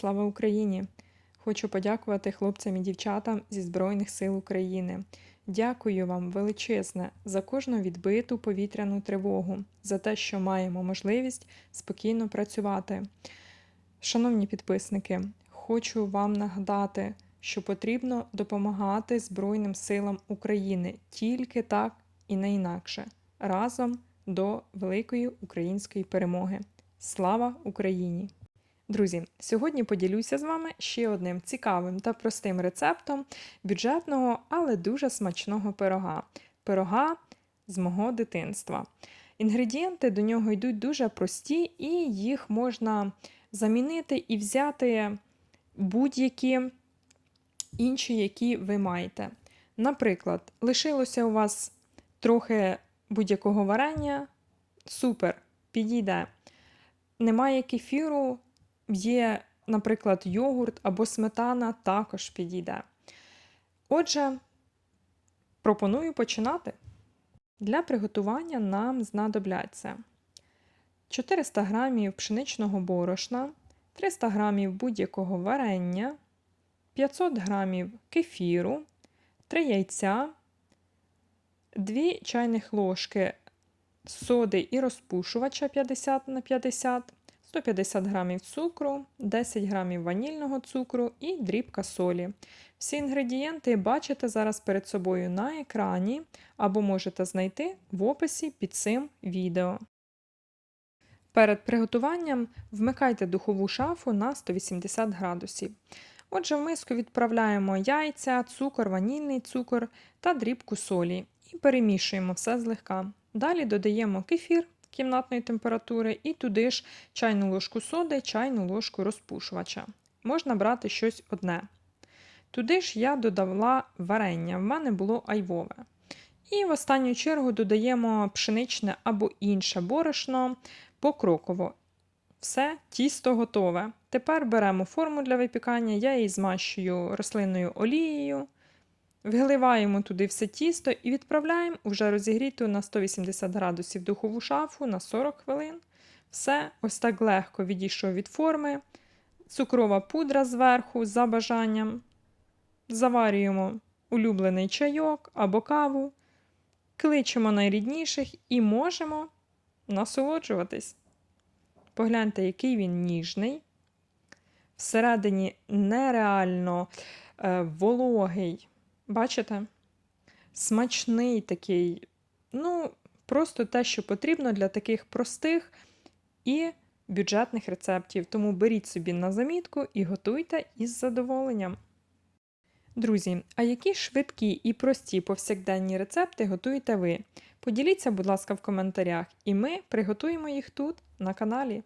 Слава Україні! Хочу подякувати хлопцям і дівчатам зі Збройних сил України. Дякую вам величезне за кожну відбиту повітряну тривогу, за те, що маємо можливість спокійно працювати. Шановні підписники, хочу вам нагадати, що потрібно допомагати Збройним силам України тільки так і не інакше, разом до великої української перемоги. Слава Україні! Друзі, сьогодні поділюся з вами ще одним цікавим та простим рецептом бюджетного, але дуже смачного пирога. Пирога з мого дитинства. Інгредієнти до нього йдуть дуже прості, і їх можна замінити і взяти будь-які інші, які ви маєте. Наприклад, лишилося у вас трохи будь-якого варення, супер, підійде. Немає кефіру, є, наприклад, йогурт або сметана також підійде. Отже, пропоную починати. Для приготування нам знадобляться 400 г пшеничного борошна, 300 г будь-якого варення, 500 г кефіру, 3 яйця, 2 чайних ложки соди і розпушувача 50 на 50, 150 г цукру, 10 г ванільного цукру і дрібка солі. Всі інгредієнти бачите зараз перед собою на екрані або можете знайти в описі під цим відео. Перед приготуванням вмикайте духову шафу на 180 градусів. Отже, в миску відправляємо яйця, цукор, ванільний цукор та дрібку солі і перемішуємо все злегка. Далі додаємо кефір кімнатної температури і туди ж чайну ложку соди, чайну ложку розпушувача. Можна брати щось одне. Туди ж я додала варення, в мене було айвове. І в останню чергу додаємо пшеничне або інше борошно покроково. Все, тісто готове. Тепер беремо форму для випікання, я її змащую рослинною олією. Виливаємо туди все тісто і відправляємо у вже розігріту на 180 градусів духову шафу на 40 хвилин. Все ось так легко відійшов від форми. Цукрова пудра зверху за бажанням. Заварюємо улюблений чайок або каву, кличемо найрідніших і можемо насолоджуватись. Погляньте, який він ніжний. Всередині нереально е, вологий. Бачите? Смачний такий, ну, просто те, що потрібно для таких простих і бюджетних рецептів. Тому беріть собі на замітку і готуйте із задоволенням. Друзі, а які швидкі і прості повсякденні рецепти готуєте ви? Поділіться, будь ласка, в коментарях, і ми приготуємо їх тут, на каналі.